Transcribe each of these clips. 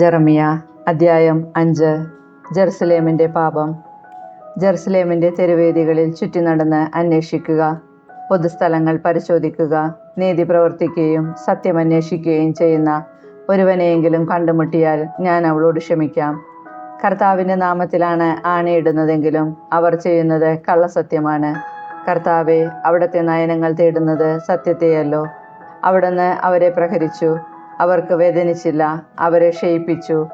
ജെറമിയ അദ്ധ്യായം അഞ്ച്. ജെറുസലേമിന്റെ പാപം. ജെറുസലേമിന്റെ തെരുവേദികളിൽ ചുറ്റി നടന്ന് അന്വേഷിക്കുക പൊതുസ്ഥലങ്ങൾ പരിശോധിക്കുക നീതി പ്രവർത്തിക്കുകയും സത്യം അന്വേഷിക്കുകയും ചെയ്യുന്ന ഒരുവനെയെങ്കിലും കണ്ടുമുട്ടിയാൽ ഞാൻ അവളോട് ക്ഷമിക്കാം. കർത്താവിന്റെ നാമത്തിലാണ് ആണയിടുന്നതെങ്കിലും അവർ ചെയ്യുന്നത് കള്ളസത്യമാണ്. കർത്താവെ അവിടുത്തെ നയനങ്ങൾ തേടുന്നത് സത്യത്തെയല്ലോ. അവിടുന്ന് അവരെ പ്രഹരിച്ചു. അവർക്ക് വേദനിച്ചില്ല അവരെ ക്ഷയിപ്പിച്ചു.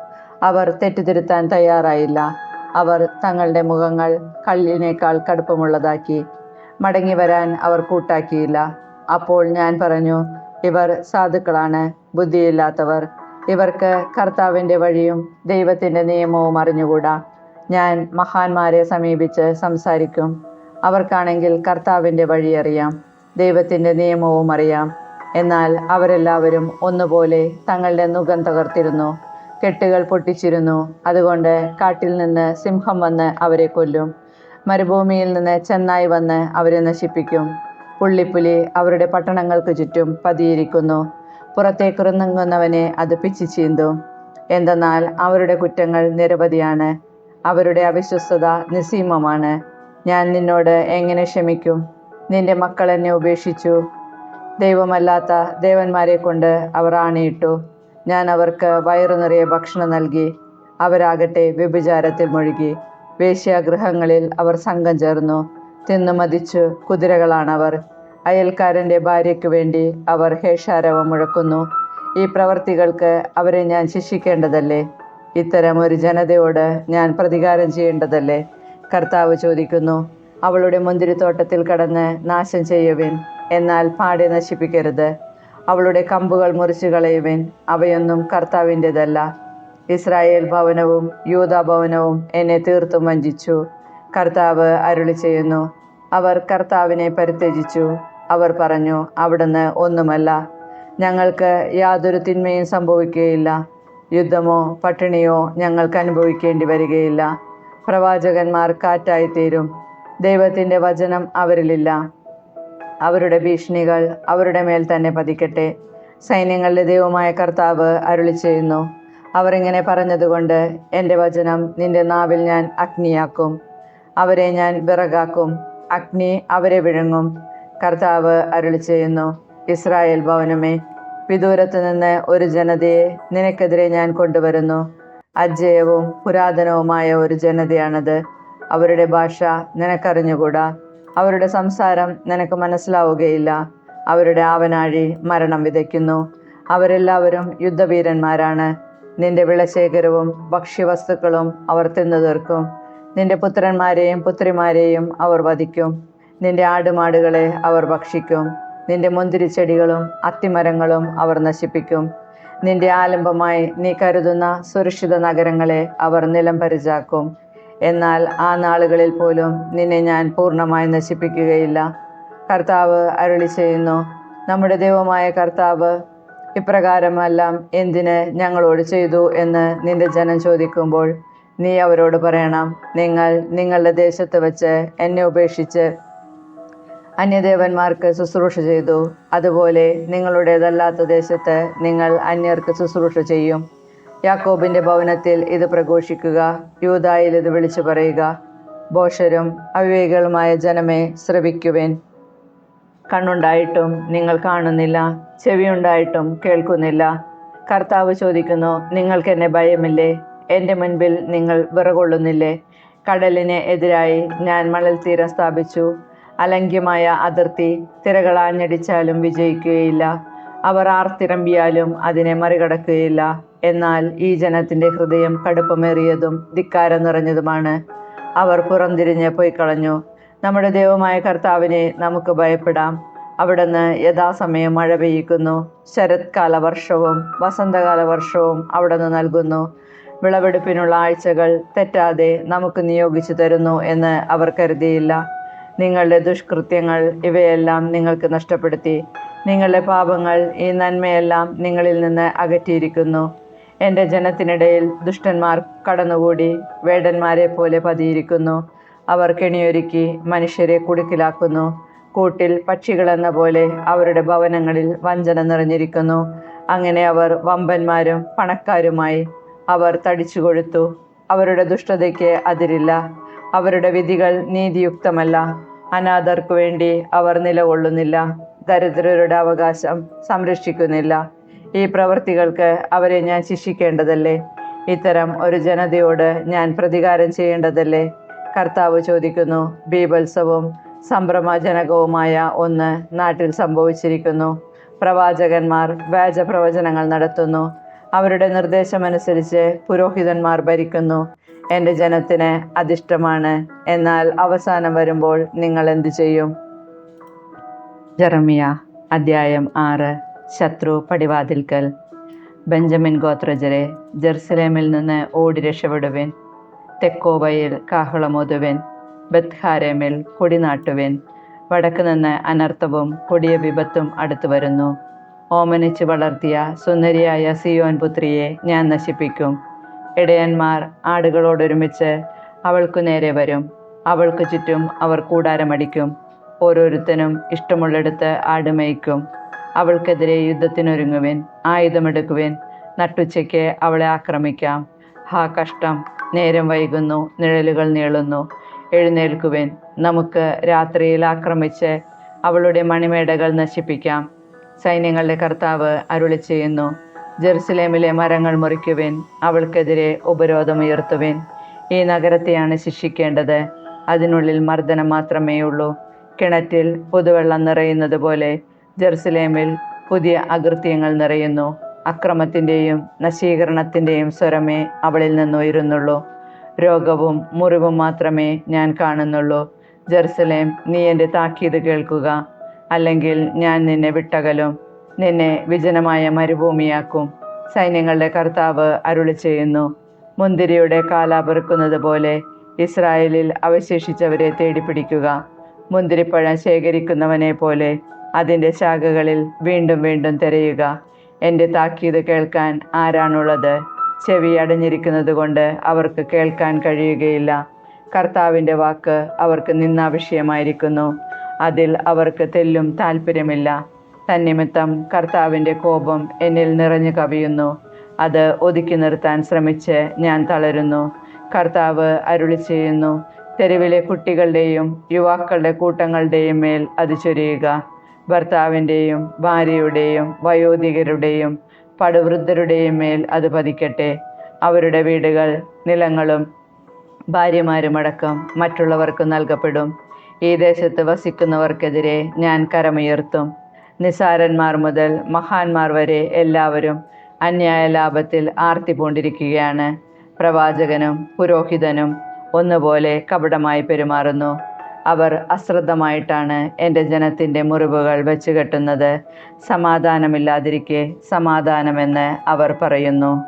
അവർ തെറ്റുതിരുത്താൻ തയ്യാറായില്ല. അവർ തങ്ങളുടെ മുഖങ്ങൾ കല്ലിനേക്കാൾ കടുപ്പമുള്ളതാക്കി. മടങ്ങി വരാൻ അവർ കൂട്ടാക്കിയില്ല. അപ്പോൾ ഞാൻ പറഞ്ഞു ഇവർ സാധുക്കളാണ് ബുദ്ധിയില്ലാത്തവർ. ഇവർക്ക് കർത്താവിന്റെ വഴിയും ദൈവത്തിന്റെ നിയമവും അറിഞ്ഞുകൂടാ. ഞാൻ മഹാന്മാരെ സമീപിച്ച് സംസാരിക്കും. അവർക്കാണെങ്കിൽ കർത്താവിന്റെ വഴി അറിയാം. ദൈവത്തിന്റെ നിയമവും അറിയാം. എന്നാൽ അവരെല്ലാവരും ഒന്നുപോലെ തങ്ങളുടെ നുഖം തകർത്തിരുന്നു. കെട്ടുകൾ പൊട്ടിച്ചിരുന്നു. അതുകൊണ്ട് കാട്ടിൽ നിന്ന് സിംഹം വന്ന് അവരെ കൊല്ലും. മരുഭൂമിയിൽ നിന്ന് ചെന്നായി വന്ന് അവരെ നശിപ്പിക്കും. പുള്ളിപ്പുലി അവരുടെ പട്ടണങ്ങൾക്ക് ചുറ്റും പതിയിരിക്കുന്നു. പുറത്തേക്കിറങ്ങുന്നവനെ അത് പിച്ചു ചീന്തും. എന്തെന്നാൽ അവരുടെ കുറ്റങ്ങൾ നിരവധിയാണ്. അവരുടെ അവിശ്വസ്തത നിസീമമാണ് ഞാൻ നിന്നോട് എങ്ങനെ ക്ഷമിക്കും? നിന്റെ മക്കൾ എന്നെ ഉപേക്ഷിച്ചു. ദൈവമല്ലാത്ത ദേവന്മാരെ കൊണ്ട് അവർ ആണിയിട്ടു. ഞാൻ അവർക്ക് വയറു നിറയെ ഭക്ഷണം നൽകി അവരാകട്ടെ വ്യഭിചാരത്തിൽ മുഴുകി. വേശ്യാഗൃഹങ്ങളിൽ അവർ സംഘം ചേർന്നു. തിന്നു മതിച്ചു കുതിരകളാണവർ. അയൽക്കാരന്റെ ഭാര്യയ്ക്ക് വേണ്ടി അവർ ഹേഷാരവം മുഴക്കുന്നു. ഈ പ്രവർത്തികൾക്ക് അവരെ ഞാൻ ശിക്ഷിക്കേണ്ടതല്ലേ? ഇത്തരം ഒരു ജനതയോട് ഞാൻ പ്രതികാരം ചെയ്യേണ്ടതല്ലേ? കർത്താവ് ചോദിക്കുന്നു അവളുടെ മുന്തിരിത്തോട്ടത്തിൽ കടന്ന് നാശം ചെയ്യുവിൻ. എന്നാൽ പാടെ നശിപ്പിക്കരുത്. അവളുടെ കമ്പുകൾ മുറിച്ചു കളയുവിൻ. അവയൊന്നും കർത്താവിന്റെതല്ല. ഇസ്രായേൽ ഭവനവും യൂത ഭവനവും എന്നെ തീർത്തും വഞ്ചിച്ചു. കർത്താവ് അരുളി ചെയ്യുന്നു. അവർ കർത്താവിനെ പരിത്യജിച്ചു. അവർ പറഞ്ഞു അവിടുന്ന് ഒന്നുമല്ല. ഞങ്ങൾക്ക് യാതൊരു തിന്മയും സംഭവിക്കുകയില്ല. യുദ്ധമോ പട്ടിണിയോ ഞങ്ങൾക്ക് അനുഭവിക്കേണ്ടി വരികയില്ല. പ്രവാചകന്മാർ കാറ്റായിത്തീരും. ദൈവത്തിന്റെ വചനം അവരിലില്ല. അവരുടെ ഭീഷണികൾ അവരുടെ മേൽ തന്നെ പതിക്കട്ടെ. സൈന്യങ്ങളുടെ ദൈവമായ കർത്താവ് അരുളി ചെയ്യുന്നു. അവർ പറഞ്ഞതുകൊണ്ട് എന്റെ വചനം നിന്റെ നാവിൽ ഞാൻ അഗ്നിയാക്കും. അവരെ ഞാൻ വിറകാക്കും. അഗ്നി അവരെ വിഴുങ്ങും. കർത്താവ് അരുളി ചെയ്യുന്നു. ഇസ്രായേൽ ഭവനമേ വിദൂരത്ത് നിന്ന് ഒരു ജനതയെ നിനക്കെതിരെ ഞാൻ കൊണ്ടുവരുന്നു. അജയവും പുരാതനവുമായ ഒരു ജനതയാണത്. അവരുടെ ഭാഷ നിനക്കറിഞ്ഞുകൂടാ. അവരുടെ സംസാരം നിനക്ക് മനസ്സിലാവുകയില്ല. അവരുടെ ആവനാഴി മരണം വിതയ്ക്കുന്നു. അവരെല്ലാവരും യുദ്ധവീരന്മാരാണ്. നിന്റെ വിളശേഖരവും ഭക്ഷ്യവസ്തുക്കളും അവർ തിന്നു തീർക്കും. നിന്റെ പുത്രന്മാരെയും പുത്രിമാരെയും അവർ വധിക്കും. നിന്റെ ആടുമാടുകളെ അവർ ഭക്ഷിക്കും. നിന്റെ മുന്തിരിച്ചെടികളും അത്തിമരങ്ങളും അവർ നശിപ്പിക്കും. നിന്റെ ആലംബമായി നീ കരുതുന്ന സുരക്ഷിത നഗരങ്ങളെ അവർ നിലം പരിചാക്കും എന്നാൽ ആ നാളുകളിൽ പോലും നിന്നെ ഞാൻ പൂർണമായി നശിപ്പിക്കുകയില്ല. കർത്താവ് അരുളി ചെയ്യുന്നു നമ്മുടെ ദൈവമായ കർത്താവ് ഇപ്രകാരമെല്ലാം എന്തിന് ഞങ്ങളോട് ചെയ്തു എന്ന് നിന്റെ ജനം ചോദിക്കുമ്പോൾ നീ അവരോട് പറയണം നിങ്ങൾ നിങ്ങളുടെ ദേശത്ത് വെച്ച് എന്നെ ഉപേക്ഷിച്ച് അന്യദേവന്മാർക്ക് ശുശ്രൂഷ ചെയ്തു. അതുപോലെ നിങ്ങളുടേതല്ലാത്ത ദേശത്ത് നിങ്ങൾ അന്യർക്ക് ശുശ്രൂഷ ചെയ്യും. യാക്കോബിന്റെ ഭവനത്തിൽ ഇത് പ്രഘോഷിക്കുക യൂതായിൽ ഇത് വിളിച്ചു പറയുക. ബോഷരും അവിവേകളുമായ ജനമേ ശ്രവിക്കുവേൻ. കണ്ണുണ്ടായിട്ടും നിങ്ങൾ കാണുന്നില്ല ചെവിയുണ്ടായിട്ടും കേൾക്കുന്നില്ല. കർത്താവ് ചോദിക്കുന്നു നിങ്ങൾക്ക് എന്നെ ഭയമില്ലേ? എന്റെ മുൻപിൽ നിങ്ങൾ വിറകൊള്ളുന്നില്ലേ? കടലിന് എതിരായി ഞാൻ മണൽ തീരം സ്ഥാപിച്ചു. അലംഘ്യമായ അതിർത്തി തിരകളാഞ്ഞടിച്ചാലും വിജയിക്കുകയില്ല. അവർ ആർത്തിരമ്പിയാലും അതിനെ മറികടക്കുകയില്ല. എന്നാൽ ഈ ജനത്തിന്റെ ഹൃദയം കടുപ്പമേറിയതും ധിക്കാരം നിറഞ്ഞതുമാണ്. അവർ പുറംതിരിഞ്ഞ് പോയി കളഞ്ഞു നമ്മുടെ ദൈവമായ കർത്താവിനെ നമുക്ക് ഭയപ്പെടാം. അവിടുന്ന് യഥാസമയം മഴ പെയ്യിക്കുന്നു. ശരത്കാല വർഷവും വസന്തകാല വർഷവും അവിടുന്ന് നൽകുന്നു. വിളവെടുപ്പിനുള്ള ആഴ്ചകൾ തെറ്റാതെ നമുക്ക് നിയോഗിച്ചു തരുന്നു എന്ന് അവർ കരുതിയില്ല. നിങ്ങളുടെ ദുഷ്കൃത്യങ്ങൾ ഇവയെല്ലാം നിങ്ങൾക്ക് നഷ്ടപ്പെടുത്തി. നിങ്ങളുടെ പാപങ്ങൾ ഈ നന്മയെല്ലാം നിങ്ങളിൽ നിന്ന് അകറ്റിയിരിക്കുന്നു. എന്റെ ജനത്തിനിടയിൽ ദുഷ്ടന്മാർ കടന്നുകൂടി വേടന്മാരെ പോലെ പതിയിരിക്കുന്നു. അവർ കെണിയൊരുക്കി മനുഷ്യരെ കുടുക്കിലാക്കുന്നു. കൂട്ടിൽ പക്ഷികളെന്ന പോലെ അവരുടെ ഭവനങ്ങളിൽ വഞ്ചന നിറഞ്ഞിരിക്കുന്നു. അങ്ങനെ അവർ വമ്പന്മാരും പണക്കാരുമായി അവർ തടിച്ചു കൊഴുത്തു അവരുടെ ദുഷ്ടതയ്ക്ക് അതിരില്ല. അവരുടെ വിധികൾ നീതിയുക്തമല്ല. അനാഥർക്കു വേണ്ടി അവർ നിലകൊള്ളുന്നില്ല. ദരിദ്രരുടെ അവകാശം സംരക്ഷിക്കുന്നില്ല. ഈ പ്രവൃത്തികൾക്ക് അവരെ ഞാൻ ശിക്ഷിക്കേണ്ടതല്ലേ? ഇത്തരം ഒരു ജനതയോട് ഞാൻ പ്രതികാരം ചെയ്യേണ്ടതല്ലേ? കർത്താവ് ചോദിക്കുന്നു ബീഭത്സവും സംഭ്രമജനകവുമായ ഒന്ന് നാട്ടിൽ സംഭവിച്ചിരിക്കുന്നു. പ്രവാചകന്മാർ വ്യാജ പ്രവചനങ്ങൾ നടത്തുന്നു. അവരുടെ നിർദ്ദേശമനുസരിച്ച് പുരോഹിതന്മാർ ഭരിക്കുന്നു. എന്റെ ജനത്തിന് അതിഷ്ടമാണ് എന്നാൽ അവസാനം വരുമ്പോൾ നിങ്ങൾ എന്തു ചെയ്യും? ജെറമിയ അധ്യായം ആറ്. ശത്രു പടിവാതിൽക്കൽ. ബെഞ്ചമിൻ ഗോത്രജരെ ജെറുസലേമിൽ നിന്ന് ഓടി രക്ഷപ്പെടുവിൻ. തെക്കോവയിൽ കാഹളമൊതുവിൻ ബത്ഹാരേമിൽ കൊടിനാട്ടുവിൻ വടക്ക് നിന്ന് അനർത്ഥവും കൊടിയ വിപത്തും അടുത്തു വരുന്നു. ഓമനിച്ച് വളർത്തിയ സുന്ദരിയായ സിയോൻ പുത്രിയെ ഞാൻ നശിപ്പിക്കും. ഇടയന്മാർ ആടുകളോടൊരുമിച്ച് അവൾക്കു നേരെ വരും. അവൾക്കു ചുറ്റും അവർ കൂടാരമടിക്കും. ഓരോരുത്തനും ഇഷ്ടമുള്ളിടത്ത് ആടുമേയ്ക്കും അവൾക്കെതിരെ യുദ്ധത്തിനൊരുങ്ങുവിൻ ആയുധമെടുക്കുവിൻ. നട്ടുച്ചയ്ക്ക് അവളെ ആക്രമിക്കാം. ഹാ കഷ്ടം. നേരം വൈകുന്നു നിഴലുകൾ നീളുന്നു. എഴുന്നേൽക്കുവിൻ. നമുക്ക് രാത്രിയിൽ ആക്രമിച്ച് അവളുടെ മണിമേടകൾ നശിപ്പിക്കാം. സൈന്യങ്ങളുടെ കർത്താവ് അരുളി ചെയ്യുന്നു ജെറുസലേമിലെ മരങ്ങൾ മുറിക്കുവിൻ അവൾക്കെതിരെ ഉപരോധമുയർത്തുവിൻ ഈ നഗരത്തെയാണ് ശിക്ഷിക്കേണ്ടത്. അതിനുള്ളിൽ മർദ്ദനം മാത്രമേ ഉള്ളൂ കിണറ്റിൽ പുതുവെള്ളം നിറയുന്നത് പോലെ ജെറുസലേമിൽ പുതിയ അകൃത്യങ്ങൾ നിറയുന്നു. അക്രമത്തിന്റെയും നശീകരണത്തിന്റെയും സ്വരമേ അവളിൽ നിന്നുയരുന്നുള്ളൂ. രോഗവും മുറിവും മാത്രമേ ഞാൻ കാണുന്നുള്ളൂ. ജെറുസലേം നീ എന്റെ താക്കീത് കേൾക്കുക. അല്ലെങ്കിൽ ഞാൻ നിന്നെ വിട്ടകലും. നിന്നെ വിജനമായ മരുഭൂമിയാക്കും. സൈന്യങ്ങളുടെ കർത്താവ് അരുളി ചെയ്യുന്നു. മുന്തിരിയുടെ കാലാപെറുക്കുന്നത് പോലെ ഇസ്രായേലിൽ അവശേഷിച്ചവരെ തേടിപ്പിടിക്കുക. മുന്തിരിപ്പഴം ശേഖരിക്കുന്നവനെ പോലെ അതിന്റെ ശാഖകളിൽ വീണ്ടും വീണ്ടും തിരയുക. എന്റെ താക്കീത് കേൾക്കാൻ ആരാണുള്ളത്? ചെവി അടഞ്ഞിരിക്കുന്നത് കൊണ്ട് അവർക്ക് കേൾക്കാൻ കഴിയുകയില്ല. കർത്താവിന്റെ വാക്ക് അവർക്ക് നിന്നാ വിഷയമായിരിക്കുന്നു. അതിൽ അവർക്ക് തെല്ലും താല്പര്യമില്ല തന്നിമിത്തം കർത്താവിന്റെ കോപം എന്നിൽ നിറഞ്ഞു കവിയുന്നു. അത് ഒതുക്കി നിർത്താൻ ശ്രമിച്ച് ഞാൻ തളരുന്നു. കർത്താവ് അരുളി ചെയ്യുന്നു. തെരുവിലെ കുട്ടികളുടെയും യുവാക്കളുടെ കൂട്ടങ്ങളുടെയും മേൽ അത് ചൊരിയുക. ഭർത്താവിന്റെയും ഭാര്യയുടെയും വയോധികരുടെയും പടുവൃദ്ധരുടെയും മേൽ അത് പതിക്കട്ടെ. അവരുടെ വീടുകൾ നിലങ്ങളും ഭാര്യമാരുമടക്കം മറ്റുള്ളവർക്ക് നൽകപ്പെടും. ഈ ദേശത്ത് വസിക്കുന്നവർക്കെതിരെ ഞാൻ കരമുയർത്തും. നിസാരന്മാർ മുതൽ മഹാന്മാർ വരെ എല്ലാവരും അന്യായ ലാഭത്തിൽ ആർത്തി പൂണ്ടിരിക്കുകയാണ് പ്രവാചകനും പുരോഹിതനും ഒന്നുപോലെ കപടമായി പെരുമാറുന്നു. അവർ അശ്രദ്ധമായിട്ടാണ് എന്റെ ജനത്തിന്റെ മുറിവുകൾ വെച്ച് കെട്ടുന്നത്. സമാധാനമില്ലാതിരിക്കെ സമാധാനമെന്ന് അവർ പറയുന്നു.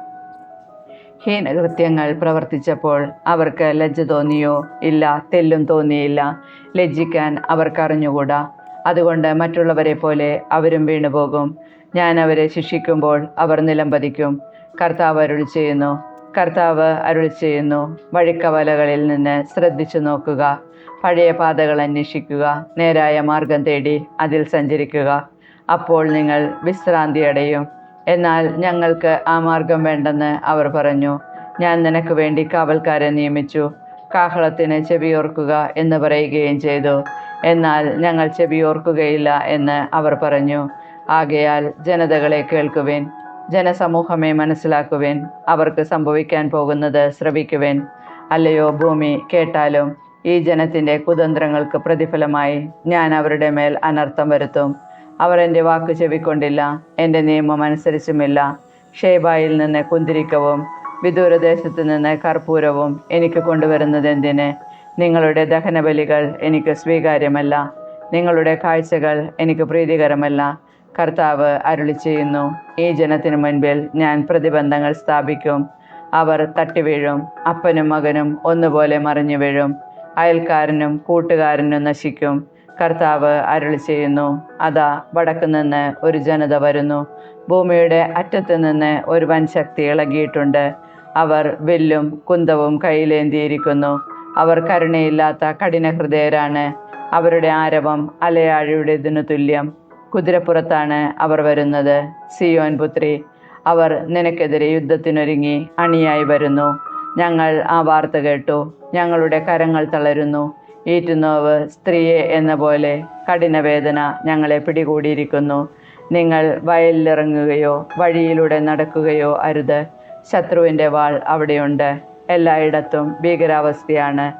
ഹീനകൃത്യങ്ങൾ പ്രവർത്തിച്ചപ്പോൾ അവർക്ക് ലജ്ജ തോന്നിയോ? ഇല്ല തെല്ലും തോന്നിയില്ല. ലജ്ജിക്കാൻ അവർക്കറിഞ്ഞുകൂടാ. അതുകൊണ്ട് മറ്റുള്ളവരെ പോലെ അവരും വീണുപോകും. ഞാൻ അവരെ ശിക്ഷിക്കുമ്പോൾ അവർ നിലംപതിക്കും. കർത്താവ് അരുൾ ചെയ്യുന്നു കർത്താവ് അരുളി ചെയ്യുന്നു. വഴിക്കവലകളിൽ നിന്ന് ശ്രദ്ധിച്ചു നോക്കുക. പഴയ പാതകൾ അന്വേഷിക്കുക. നേരായ മാർഗം തേടി അതിൽ സഞ്ചരിക്കുക. അപ്പോൾ നിങ്ങൾ വിശ്രാന്തി അടയും എന്നാൽ ഞങ്ങൾക്ക് ആ മാർഗം വേണ്ടെന്ന് അവർ പറഞ്ഞു. ഞാൻ നിനക്ക് വേണ്ടി കാവൽക്കാരെ നിയമിച്ചു. കാഹളത്തിന് ചെവിയോർക്കുക എന്ന് പറയുകയും ചെയ്തു. എന്നാൽ ഞങ്ങൾ ചെവിയോർക്കുകയില്ല എന്ന് അവർ പറഞ്ഞു. ആകയാൽ ജനതകളെ കേൾക്കുവിൻ. ജനസമൂഹമേ മനസ്സിലാക്കുവേൻ. അവർക്ക് സംഭവിക്കാൻ പോകുന്നത് ശ്രവിക്കുവേൻ. അല്ലയോ ഭൂമി കേട്ടാലും ഈ ജനത്തിന്റെ കുതന്ത്രങ്ങൾക്ക് പ്രതിഫലമായി ഞാൻ അവരുടെ മേൽ അനർത്ഥം വരുത്തും. അവർ എന്റെ വാക്ക് ചെവിക്കൊണ്ടില്ല എന്റെ നിയമം അനുസരിച്ചുമില്ല. ഷേബായിൽ നിന്ന് കുന്തിരിക്കവും വിദൂരദേശത്ത് നിന്ന് കർപ്പൂരവും എനിക്ക് കൊണ്ടുവരുന്നത് എന്തിന് നിങ്ങളുടെ ദഹനബലികൾ എനിക്ക് സ്വീകാര്യമല്ല. നിങ്ങളുടെ കാഴ്ചകൾ എനിക്ക് പ്രീതികരമല്ല. കർത്താവ് അരുളി ചെയ്യുന്നു. ഈ ജനത്തിനു മുൻപിൽ ഞാൻ പ്രതിബന്ധങ്ങൾ സ്ഥാപിക്കും. അവർ തട്ടിവീഴും. അപ്പനും മകനും ഒന്നുപോലെ മറിഞ്ഞു വീഴും. അയൽക്കാരനും കൂട്ടുകാരനും നശിക്കും. കർത്താവ് അരുളി ചെയ്യുന്നു. അതാ വടക്കു നിന്ന് ഒരു ജനത വരുന്നു. ഭൂമിയുടെ അറ്റത്ത് നിന്ന് ഒരു വൻ ശക്തി ഇളകിയിട്ടുണ്ട്. അവർ വില്ലും കുന്തവും കയ്യിലേന്തിയിരിക്കുന്നു. അവർ കരുണയില്ലാത്ത കഠിന ഹൃദയരാണ് അവരുടെ ആരവം അലയാഴിയുടേതിനു തുല്യം. കുതിരപ്പുറത്താണ് അവർ വരുന്നത്. സിയോൻ പുത്രി അവർ നിനക്കെതിരെ യുദ്ധത്തിനൊരുങ്ങി അണിയായി വരുന്നു. ഞങ്ങൾ ആ വാർത്ത കേട്ടു. ഞങ്ങളുടെ കരങ്ങൾ തളരുന്നു. ഈറ്റുനോവ് സ്ത്രീയെ എന്ന പോലെ കഠിനവേദന ഞങ്ങളെ പിടികൂടിയിരിക്കുന്നു. നിങ്ങൾ വയലിലിറങ്ങുകയോ വഴിയിലൂടെ നടക്കുകയോ അരുത്. ശത്രുവിന്റെ വാൾ അവിടെയുണ്ട്. എല്ലായിടത്തും ഭീകരാവസ്ഥയാണ്.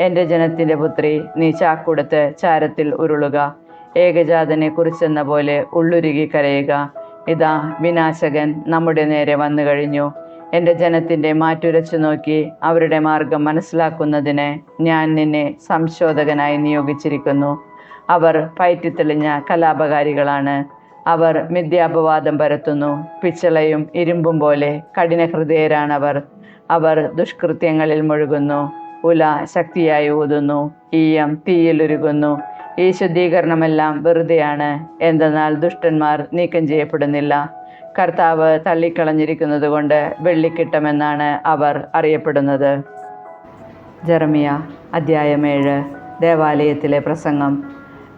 എന്റെ ജനത്തിന്റെ പുത്രി നീ ചാക്കുടുത്ത് ചാരത്തിൽ ഉരുളുക. ഏകജാതനെ കുറിച്ചെന്ന പോലെ ഉള്ളുരുകി കരയുക. ഇതാ വിനാശകൻ നമ്മുടെ നേരെ വന്നു കഴിഞ്ഞു. എന്റെ ജനത്തിന്റെ മാറ്റുരച്ചു നോക്കി അവരുടെ മാർഗം മനസ്സിലാക്കുന്നതിന് ഞാൻ നിന്നെ സംശോധകനായി നിയോഗിച്ചിരിക്കുന്നു. അവർ പയറ്റിത്തെളിഞ്ഞ കലാപകാരികളാണ്. അവർ മിഥ്യാപവാദം പരത്തുന്നു. പിച്ചളയും ഇരുമ്പും പോലെ കഠിന ഹൃദയരാണവർ അവർ ദുഷ്കൃത്യങ്ങളിൽ മുഴുകുന്നു. ഉല ശക്തിയായി ഊതുന്നു. ഈയം തീയിലുരുകുന്നു ഈ ശുദ്ധീകരണമെല്ലാം വെറുതെയാണ്. എന്തെന്നാൽ ദുഷ്ടന്മാർ നീക്കം ചെയ്യപ്പെടുന്നില്ല. കർത്താവ് തള്ളിക്കളഞ്ഞിരിക്കുന്നത് കൊണ്ട് വെള്ളിക്കിട്ടമെന്നാണ് അവർ അറിയപ്പെടുന്നത്. ജർമിയ അധ്യായം ഏഴ് ദേവാലയത്തിലെ പ്രസംഗം.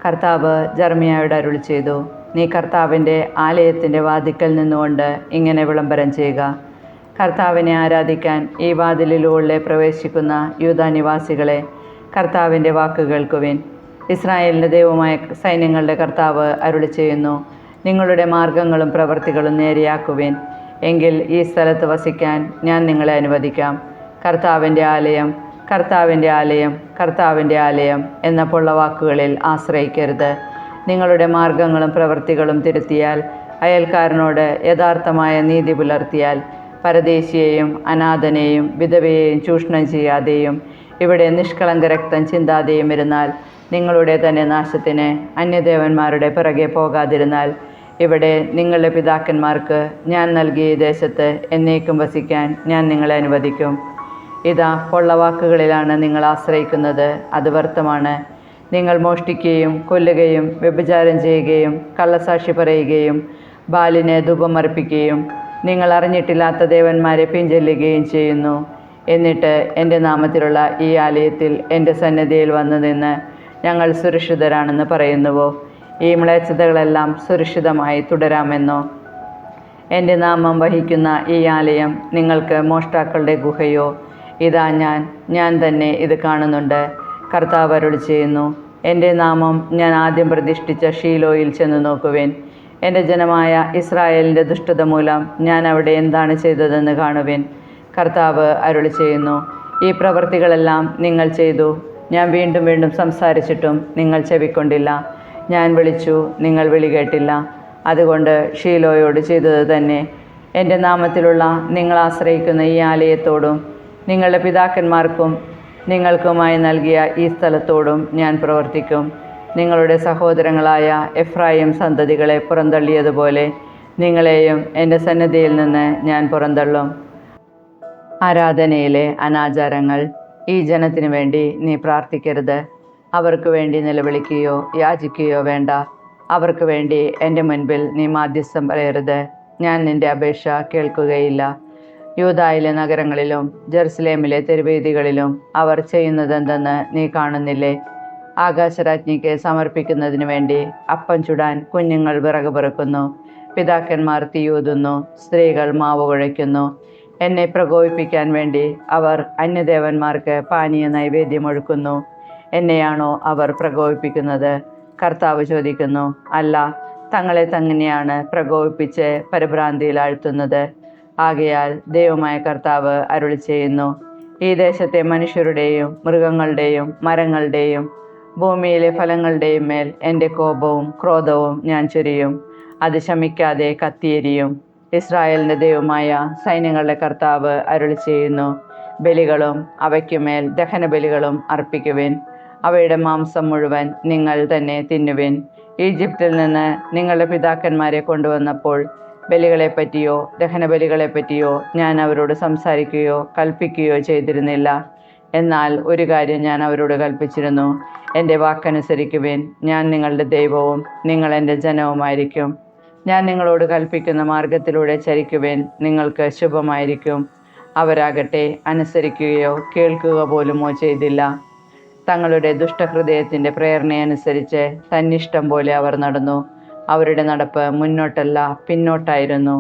കർത്താവ് ജർമിയയുടെ അരുളി ചെയ്തു നീ കർത്താവിന്റെ ആലയത്തിന്റെ വാതിക്കൽ നിന്നുകൊണ്ട് ഇങ്ങനെ വിളംബരം ചെയ്യുക. കർത്താവിനെ ആരാധിക്കാൻ ഈ വാതിലിലൂടെ പ്രവേശിക്കുന്ന യൂതാനിവാസികളെ കർത്താവിന്റെ വാക്ക് കേൾക്കുവിൻ ഇസ്രായേലിന്റെ ദൈവമായ സൈന്യങ്ങളുടെ കർത്താവ് അരുളി ചെയ്യുന്നു. നിങ്ങളുടെ മാർഗങ്ങളും പ്രവൃത്തികളും നേരെയാക്കുവിൻ. എങ്കിൽ ഈ സ്ഥലത്ത് വസിക്കാൻ ഞാൻ നിങ്ങളെ അനുവദിക്കാം. കർത്താവിന്റെ ആലയം കർത്താവിന്റെ ആലയം കർത്താവിന്റെ ആലയം എന്ന പൊള്ള വാക്കുകളിൽ ആശ്രയിക്കരുത്. നിങ്ങളുടെ മാർഗങ്ങളും പ്രവൃത്തികളും തിരുത്തിയാൽ അയൽക്കാരനോട് യഥാർത്ഥമായ നീതി പുലർത്തിയാൽ പരദേശിയെയും അനാഥനെയും വിധവയെയും ചൂഷണം ചെയ്യാതെയും ഇവിടെ നിഷ്കളങ്ക രക്തം ചിന്താതെയും ഇരുന്നാൽ നിങ്ങളുടെ തന്നെ നാശത്തിന് അന്യദേവന്മാരുടെ പിറകെ പോകാതിരുന്നാൽ ഇവിടെ നിങ്ങളുടെ പിതാക്കന്മാർക്ക് ഞാൻ നൽകിയ ദേശത്ത് എന്നേക്കും വസിക്കാൻ ഞാൻ നിങ്ങളെ അനുവദിക്കും. ഇതാ പൊള്ളവാക്കുകളിലാണ് നിങ്ങൾ ആശ്രയിക്കുന്നത്. അത് വ്യർത്ഥമാണ്. നിങ്ങൾ മോഷ്ടിക്കുകയും കൊല്ലുകയും വ്യഭിചാരം ചെയ്യുകയും കള്ളസാക്ഷി പറയുകയും ബാലിനെ ധൂപമർപ്പിക്കുകയും നിങ്ങൾ അറിഞ്ഞിട്ടില്ലാത്ത ദേവന്മാരെ പിഞ്ചൊല്ലുകയും ചെയ്യുന്നു. എന്നിട്ട് എന്റെ നാമത്തിലുള്ള ഈ ആലയത്തിൽ എന്റെ സന്നിധിയിൽ വന്നു നിന്ന് ഞങ്ങൾ സുരക്ഷിതരാണെന്ന് പറയുന്നുവോ? ഈ മ്ലേച്ഛതകളെല്ലാം സുരക്ഷിതമായി തുടരാമെന്നോ? എന്റെ നാമം വഹിക്കുന്ന ഈ ആലയം നിങ്ങൾക്ക് മോഷ്ടാക്കളുടെ ഗുഹയോ? ഇതാ ഞാൻ ഞാൻ തന്നെ ഇത് കാണുന്നുണ്ട്. കർത്താവ് അരുളി ചെയ്യുന്നു എന്റെ നാമം ഞാൻ ആദ്യം പ്രതിഷ്ഠിച്ച ഷീലോയിൽ ചെന്ന് നോക്കുവേൻ. എന്റെ ജനമായ ഇസ്രായേലിന്റെ ദുഷ്ടത മൂലം ഞാൻ അവിടെ എന്താണ് ചെയ്തതെന്ന് കാണുവേൻ. കർത്താവ് അരുളി ചെയ്യുന്നു ഈ പ്രവൃത്തികളെല്ലാം നിങ്ങൾ ചെയ്തു ഞാൻ വീണ്ടും വീണ്ടും സംസാരിച്ചിട്ടും നിങ്ങൾ ചെവിക്കൊണ്ടില്ല. ഞാൻ വിളിച്ചു നിങ്ങൾ വിളി കേട്ടില്ല. അതുകൊണ്ട് ഷീലോയോട് ചെയ്തത് തന്നെ. എന്റെ നാമത്തിലുള്ള നിങ്ങൾ ആശ്രയിക്കുന്ന ഈ ആലയത്തോടും നിങ്ങളുടെ പിതാക്കന്മാർക്കും നിങ്ങൾക്കുമായി നൽകിയ ഈ സ്ഥലത്തോടും ഞാൻ പ്രവർത്തിക്കും. നിങ്ങളുടെ സഹോദരങ്ങളായ എഫ്രായിം സന്തതികളെ പുറന്തള്ളിയതുപോലെ നിങ്ങളെയും എന്റെ സന്നദ്ധിയിൽ നിന്ന് ഞാൻ പുറന്തള്ളും. ആരാധനയിലെ അനാചാരങ്ങൾ ഈ ജനത്തിന് വേണ്ടി നീ പ്രാർത്ഥിക്കരുത്. അവർക്ക് വേണ്ടി നിലവിളിക്കുകയോ യാചിക്കുകയോ വേണ്ട. അവർക്ക് വേണ്ടി എന്റെ മുൻപിൽ നീ മാധ്യസ്ഥം പറയരുത്. ഞാൻ നിന്റെ അപേക്ഷ കേൾക്കുകയില്ല. യൂതായിലെ നഗരങ്ങളിലും ജെറുസലേമിലെ തെരുവേദികളിലും അവർ ചെയ്യുന്നതെന്തെന്ന് നീ കാണുന്നില്ലേ? ആകാശരാജ്ഞിക്ക് സമർപ്പിക്കുന്നതിന് വേണ്ടി അപ്പം ചുടാൻ കുഞ്ഞുങ്ങൾ വിറക് പെറുക്കുന്നു. പിതാക്കന്മാർ തീയൂതുന്നു സ്ത്രീകൾ മാവ് കുഴയ്ക്കുന്നു. എന്നെ പ്രകോപിപ്പിക്കാൻ വേണ്ടി അവർ അന്യദേവന്മാർക്ക് പാനീയ നൈവേദ്യം ഒഴുക്കുന്നു എന്നെയാണോ അവർ പ്രകോപിപ്പിക്കുന്നത്? കർത്താവ് ചോദിക്കുന്നു അല്ല തങ്ങളെ തങ്ങനെയാണ് പ്രകോപിപ്പിച്ച് പരിഭ്രാന്തിയിൽ ആഴ്ത്തുന്നത്. ആകയാൽ ദൈവമായ കർത്താവ് അരുളി ചെയ്യുന്നു ഈ ദേശത്തെ മനുഷ്യരുടെയും മൃഗങ്ങളുടെയും മരങ്ങളുടെയും ഭൂമിയിലെ ഫലങ്ങളുടെയും മേൽ എന്റെ കോപവും ക്രോധവും ഞാൻ ചൊരിയും. അത് ശമിക്കാതെ കത്തിയെരിയും. ഇസ്രായേലിന്റെ ദൈവമായ സൈന്യങ്ങളുടെ കർത്താവ് അരുളി ചെയ്യുന്നു. ബലികളും അവയ്ക്കുമേൽ ദഹനബലികളും അർപ്പിക്കുവിൻ. അവയുടെ മാംസം മുഴുവൻ നിങ്ങൾ തന്നെ തിന്നുവിൻ. ഈജിപ്തിൽ നിന്ന് നിങ്ങളുടെ പിതാക്കന്മാരെ കൊണ്ടുവന്നപ്പോൾ ബലികളെപ്പറ്റിയോ ദഹനബലികളെപ്പറ്റിയോ ഞാൻ അവരോട് സംസാരിക്കുകയോ കൽപ്പിക്കുകയോ ചെയ്തിരുന്നില്ല. എന്നാൽ ഒരു കാര്യം ഞാൻ അവരോട് കൽപ്പിച്ചിരുന്നു. എന്റെ വാക്കനുസരിക്കുവിൻ. ഞാൻ നിങ്ങളുടെ ദൈവവും നിങ്ങൾ എന്റെ ജനവുമായിരിക്കും. ഞാൻ നിങ്ങളോട് കൽപ്പിക്കുന്ന മാർഗത്തിലൂടെ ചരിക്കുവേൻ. നിങ്ങൾക്ക് ശുഭമായിരിക്കും. അവരാകട്ടെ അനുസരിക്കുകയോ കേൾക്കുക പോലുമോ ചെയ്തില്ല. തങ്ങളുടെ ദുഷ്ടഹൃദയത്തിന്റെ പ്രേരണയനുസരിച്ച് തന്നിഷ്ടം പോലെ അവർ നടന്നു. അവരുടെ നടപ്പ് മുന്നോട്ടല്ല പിന്നോട്ടായിരുന്നു.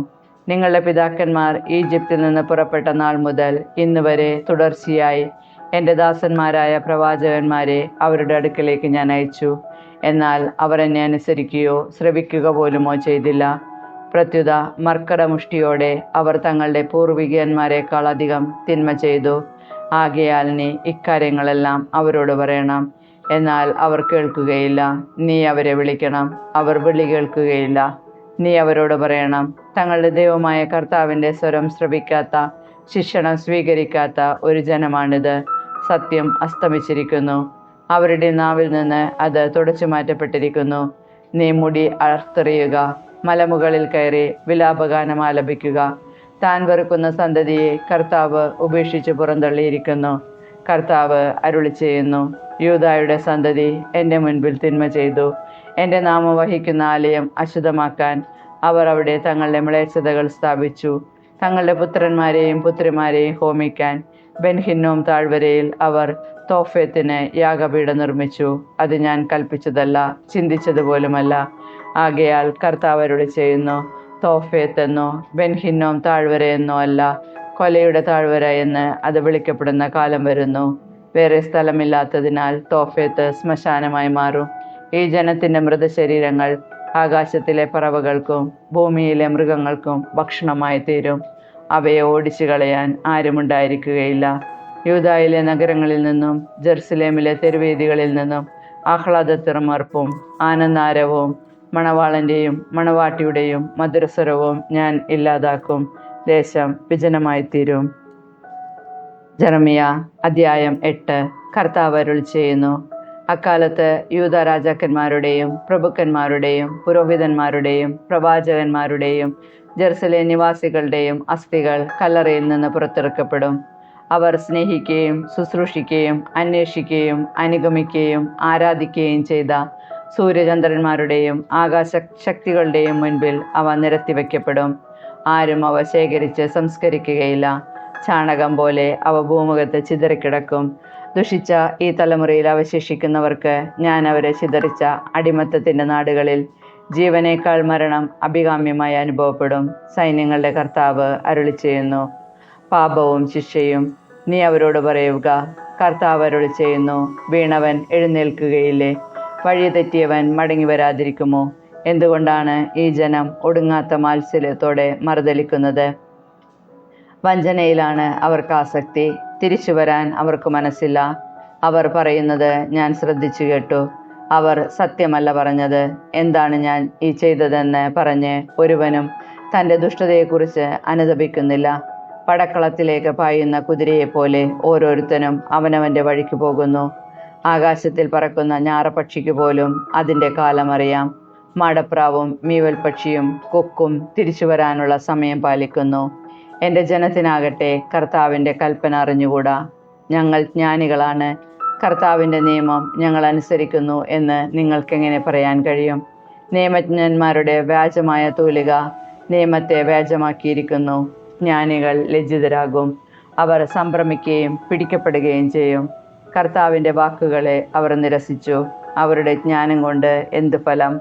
നിങ്ങളുടെ പിതാക്കന്മാർ ഈജിപ്തിൽ നിന്ന് പുറപ്പെട്ട നാൾ മുതൽ ഇന്ന് വരെ തുടർച്ചയായി എന്റെ ദാസന്മാരായ പ്രവാചകന്മാരെ അവരുടെ അടുക്കലേക്ക് ഞാൻ അയച്ചു. എന്നാൽ അവർ എന്നെ അനുസരിക്കുകയോ ശ്രവിക്കുക പോലുമോ ചെയ്തില്ല. പ്രത്യുത മർക്കടമുഷ്ടിയോടെ അവർ തങ്ങളുടെ പൂർവികന്മാരെക്കാൾ അധികം തിന്മ ചെയ്തു. ആകയാൽ നീ ഇക്കാര്യങ്ങളെല്ലാം അവരോട് പറയണം. എന്നാൽ അവർ കേൾക്കുകയില്ല. നീ അവരെ വിളിക്കണം. അവർ വിളി കേൾക്കുകയില്ല. നീ അവരോട് പറയണം. തങ്ങളുടെ ദൈവമായ കർത്താവിന്റെ സ്വരം ശ്രവിക്കാത്ത ശിക്ഷണം സ്വീകരിക്കാത്ത ഒരു ജനമാണിത്. സത്യം അസ്തമിച്ചിരിക്കുന്നു. അവരുടെ നാവിൽ നിന്ന് അത് തുടച്ചു മാറ്റപ്പെട്ടിരിക്കുന്നു. നീ മുടി അർത്തെറിയുക മലമുകളിൽ കയറി വിലാപഗാനം ആലപിക്കുക. താൻ വെറുക്കുന്ന സന്തതിയെ കർത്താവ് ഉപേക്ഷിച്ച് പുറന്തള്ളിയിരിക്കുന്നു. കർത്താവ് അരുളി ചെയ്യുന്നു യൂതായുടെ സന്തതി എന്റെ മുൻപിൽ തിന്മ ചെയ്തു. എന്റെ നാമം വഹിക്കുന്ന ആലയം അശുദ്ധമാക്കാൻ അവർ അവിടെ തങ്ങളുടെ മ്ലേച്ഛതകൾ സ്ഥാപിച്ചു. തങ്ങളുടെ പുത്രന്മാരെയും പുത്രിമാരെയും ഹോമിക്കാൻ ബെൻഹിന്നോം താഴ്വരയിൽ അവർ തോഫേത്തിന് യാഗപീഠം നിർമ്മിച്ചു. അത് ഞാൻ കൽപ്പിച്ചതല്ല ചിന്തിച്ചതുപോലുമല്ല. ആകയാൽ കർത്താവരോട് ചെയ്യുന്നു തോഫേത്ത് എന്നോ ബെൻഹിന്നോം താഴ്വര എന്നോ അല്ല കൊലയുടെ താഴ്വര എന്ന് അത് വിളിക്കപ്പെടുന്ന കാലം വരുന്നു. വേറെ സ്ഥലമില്ലാത്തതിനാൽ തോഫേത്ത് ശ്മശാനമായി മാറും. ഈ ജനത്തിന്റെ മൃതശരീരങ്ങൾ ആകാശത്തിലെ പറവകൾക്കും ഭൂമിയിലെ മൃഗങ്ങൾക്കും ഭക്ഷണമായി തീരും. അവയെ ഓടിച്ചു കളയാൻ ആരുമുണ്ടായിരിക്കുകയില്ല. യൂതായിലെ നഗരങ്ങളിൽ നിന്നും ജെറുസലേമിലെ തെരുവേദികളിൽ നിന്നും ആഹ്ലാദത്തിറമർപ്പും ആനന്ദാരവും മണവാളന്റെയും മണവാട്ടിയുടെയും മധുരസ്വരവും ഞാൻ ഇല്ലാതാക്കും. ദേശം വിജനമായി തീരും ജെറമിയ അധ്യായം എട്ട്. കർത്താവ് അരുൾ ചെയ്യുന്നു. അക്കാലത്ത് യൂത രാജാക്കന്മാരുടെയും പ്രഭുക്കന്മാരുടെയും പുരോഹിതന്മാരുടെയും പ്രവാചകന്മാരുടെയും ജെറുസലേം നിവാസികളുടെയും അസ്ഥികൾ കല്ലറയിൽ നിന്ന് പുറത്തിറക്കപ്പെടും. അവർ സ്നേഹിക്കുകയും ശുശ്രൂഷിക്കുകയും അന്വേഷിക്കുകയും അനുഗമിക്കുകയും ആരാധിക്കുകയും ചെയ്ത സൂര്യചന്ദ്രന്മാരുടെയും ആകാശ ശക്തികളുടെയും മുൻപിൽ അവ നിരത്തിവെക്കപ്പെടും ആരും അവ ശേഖരിച്ച് സംസ്കരിക്കുകയില്ല. ചാണകം പോലെ അവ ഭൂമുഖത്ത് ചിതറിക്കിടക്കും. ദുഷിച്ച ഈ തലമുറയിൽ അവശേഷിക്കുന്നവർക്ക് ഞാൻ അവരെ ചിതറിച്ച അടിമത്തത്തിന്റെ നാടുകളിൽ ജീവനേക്കാൾ മരണം അഭികാമ്യമായി അനുഭവപ്പെടും. സൈന്യങ്ങളുടെ കർത്താവ് അരുളി ചെയ്യുന്നു. പാപവും ശിക്ഷയും നീ അവരോട് പറയുക. കർത്താവ് അരുളി ചെയ്യുന്നു വീണവൻ എഴുന്നേൽക്കുകയില്ലേ? വഴി തെറ്റിയവൻ മടങ്ങി വരാതിരിക്കുമോ? എന്തുകൊണ്ടാണ് ഈ ജനം ഒടുങ്ങാത്ത മാത്സര്യത്തോടെ മറുതലിക്കുന്നത്? വഞ്ചനയിലാണ് അവർക്ക് ആസക്തി. തിരിച്ചു വരാൻ അവർക്ക് മനസ്സില്ല. അവർ പറയുന്നത് ഞാൻ ശ്രദ്ധിച്ചു കേട്ടു. അവർ സത്യമല്ല പറഞ്ഞത്. എന്താണ് ഞാൻ ഈ ചെയ്തതെന്ന് പറഞ്ഞ് ഒരുവനും തന്റെ ദുഷ്ടതയെക്കുറിച്ച് അനുദപിക്കുന്നില്ല പടക്കളത്തിലേക്ക് പായുന്ന കുതിരയെപ്പോലെ ഓരോരുത്തനും അവനവന്റെ വഴിക്ക് പോകുന്നു. ആകാശത്തിൽ പറക്കുന്ന ഞാറപ്പക്ഷിക്ക് പോലും അതിന്റെ കാലമറിയാം മാടപ്രാവും മീവൽ പക്ഷിയും കൊക്കും തിരിച്ചു വരാനുള്ള സമയം പാലിക്കുന്നു. എന്റെ ജനത്തിനാകട്ടെ കർത്താവിന്റെ കൽപ്പന അറിഞ്ഞുകൂടാ. ഞങ്ങൾ ജ്ഞാനികളാണ്. കർത്താവിന്റെ നിയമം ഞങ്ങൾ അനുസരിക്കുന്നു എന്ന് നിങ്ങൾക്കെങ്ങനെ പറയാൻ കഴിയും? നിയമജ്ഞന്മാരുടെ വ്യാജമായ തൂലിക നിയമത്തെ വ്യാജമാക്കിയിരിക്കുന്നു. ജ്ഞാനികൾ ലജ്ജിതരാകും. അവർ സംഭ്രമിക്കുകയും പിടിക്കപ്പെടുകയും ചെയ്യും. കർത്താവിന്റെ വാക്കുകളെ അവർ നിരസിച്ചു. അവരുടെ ജ്ഞാനം കൊണ്ട് എന്ത് ഫലം?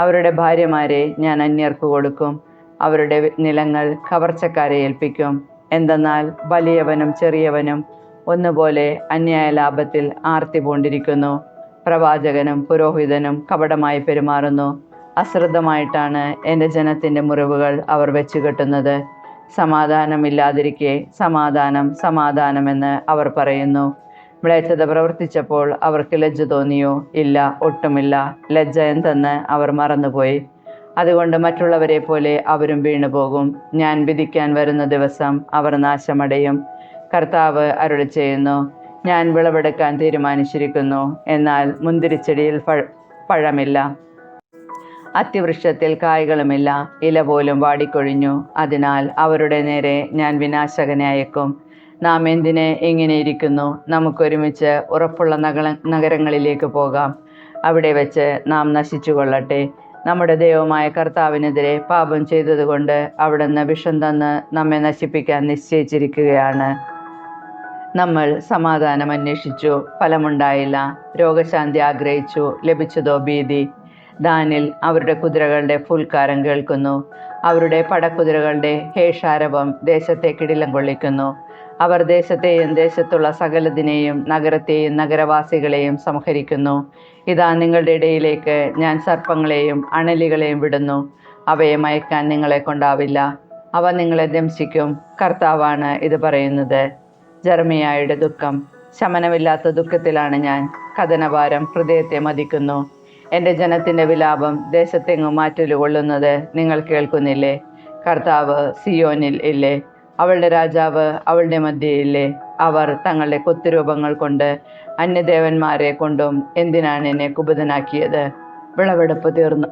അവരുടെ ഭാര്യമാരെ ഞാൻ അന്യർക്ക് കൊടുക്കും. അവരുടെ നിലങ്ങൾ കവർച്ചക്കാരെ ഏൽപ്പിക്കും. എന്തെന്നാൽ വലിയവനും ചെറിയവനും ഒന്നുപോലെ അന്യായ ലാഭത്തിൽ ആർത്തി പൂണ്ടിരിക്കുന്നു. പ്രവാചകനും പുരോഹിതനും കപടമായി പെരുമാറുന്നു. അശ്രദ്ധമായിട്ടാണ് എന്റെ ജനത്തിന്റെ മുറിവുകൾ അവർ വെച്ചുകെട്ടുന്നത്. സമാധാനമില്ലാതിരിക്കെ സമാധാനം സമാധാനമെന്ന് അവർ പറയുന്നു. മ്ലേച്ഛത പ്രവർത്തിച്ചപ്പോൾ അവർക്ക് ലജ്ജ തോന്നിയോ? ഇല്ല ഒട്ടുമില്ല. ലജ്ജ എന്തെന്ന് അവർ മറന്നുപോയി. അതുകൊണ്ട് മറ്റുള്ളവരെ പോലെ അവരും വീണുപോകും. ഞാൻ വിധിക്കാൻ വരുന്ന ദിവസം അവർ നാശമടയും. കർത്താവ് അരുളി ചെയ്യുന്നു. ഞാൻ വിളവെടുക്കാൻ തീരുമാനിച്ചിരിക്കുന്നു. എന്നാൽ മുന്തിരിച്ചെടിയിൽ പഴ- പഴമില്ല. അത്തിവൃക്ഷത്തിൽ കായ്കളുമില്ല. ഇല പോലും വാടിക്കൊഴിഞ്ഞു. അതിനാൽ അവരുടെ നേരെ ഞാൻ വിനാശകനെ അയക്കും നാം എന്തിനെ ഇങ്ങനെ ഇരിക്കുന്നു? നമുക്കൊരുമിച്ച് ഉറപ്പുള്ള നഗ നഗരങ്ങളിലേക്ക് പോകാം. അവിടെ വെച്ച് നാം നശിച്ചു കൊള്ളട്ടെ നമ്മുടെ ദൈവമായ കർത്താവിനെതിരെ പാപം ചെയ്തതുകൊണ്ട് അവിടുന്ന് വിഷം തന്ന് നമ്മെ നശിപ്പിക്കാൻ നിശ്ചയിച്ചിരിക്കുകയാണ്. നമ്മൾ സമാധാനം അന്വേഷിച്ചു. ഫലമുണ്ടായില്ല. രോഗശാന്തി ആഗ്രഹിച്ചു. ലഭിച്ചതോ ഭീതി? ദാനിൽ അവരുടെ കുതിരകളുടെ ഫുൽക്കാരം കേൾക്കുന്നു. അവരുടെ പടക്കുതിരകളുടെ ഹേഷാരവം ദേശത്തെ കിടിലം കൊള്ളിക്കുന്നു. അവർ ദേശത്തെയും ദേശത്തുള്ള സകലതിനെയും നഗരത്തെയും നഗരവാസികളെയും സംഹരിക്കുന്നു. ഇതാ നിങ്ങളുടെ ഇടയിലേക്ക് ഞാൻ സർപ്പങ്ങളെയും അണലികളെയും വിടുന്നു. അവയെ മയക്കാൻ നിങ്ങളെ കൊണ്ടാവില്ല. അവ നിങ്ങളെ ദംശിക്കും. കർത്താവാണ് ഇത് പറയുന്നത്. ജർമിയായുടെ ദുഃഖം. ശമനമില്ലാത്ത ദുഃഖത്തിലാണ് ഞാൻ കഥനഭാരം ഹൃദയത്തെ മതിക്കുന്നു. എന്റെ ജനത്തിന്റെ വിലാപം ദേശത്തെങ്ങും മാറ്റലുകൊള്ളുന്നത് നിങ്ങൾ കേൾക്കുന്നില്ലേ? കർത്താവ് സിയോനിൽ ഇല്ലേ? അവളുടെ രാജാവ് അവളുടെ മധ്യയില്ലേ അവർ തങ്ങളുടെ കൊത്തുരൂപങ്ങൾ കൊണ്ട് അന്യദേവന്മാരെ കൊണ്ടും എന്തിനാണ് എന്നെ കുപിതനാക്കിയത്? വിളവെടുപ്പ് തീർന്നു.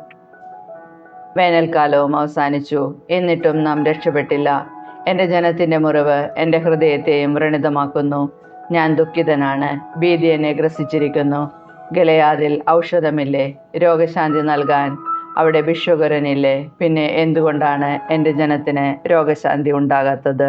വേനൽക്കാലവും അവസാനിച്ചു. എന്നിട്ടും നാം രക്ഷപ്പെട്ടില്ല. എന്റെ ജനത്തിന്റെ മുറിവ് എന്റെ ഹൃദയത്തെയും വ്രണിതമാക്കുന്നു. ഞാൻ ദുഃഖിതനാണ്. ഭീതി എന്നെ ഗ്രസിച്ചിരിക്കുന്നു. ഗലയാതിൽ ഔഷധമില്ലേ? രോഗശാന്തി നൽകാൻ അവിടെ ഭിക്ഷുകരനില്ലേ? പിന്നെ എന്തുകൊണ്ടാണ് എന്റെ ജനത്തിന് രോഗശാന്തി ഉണ്ടാകാത്തത്?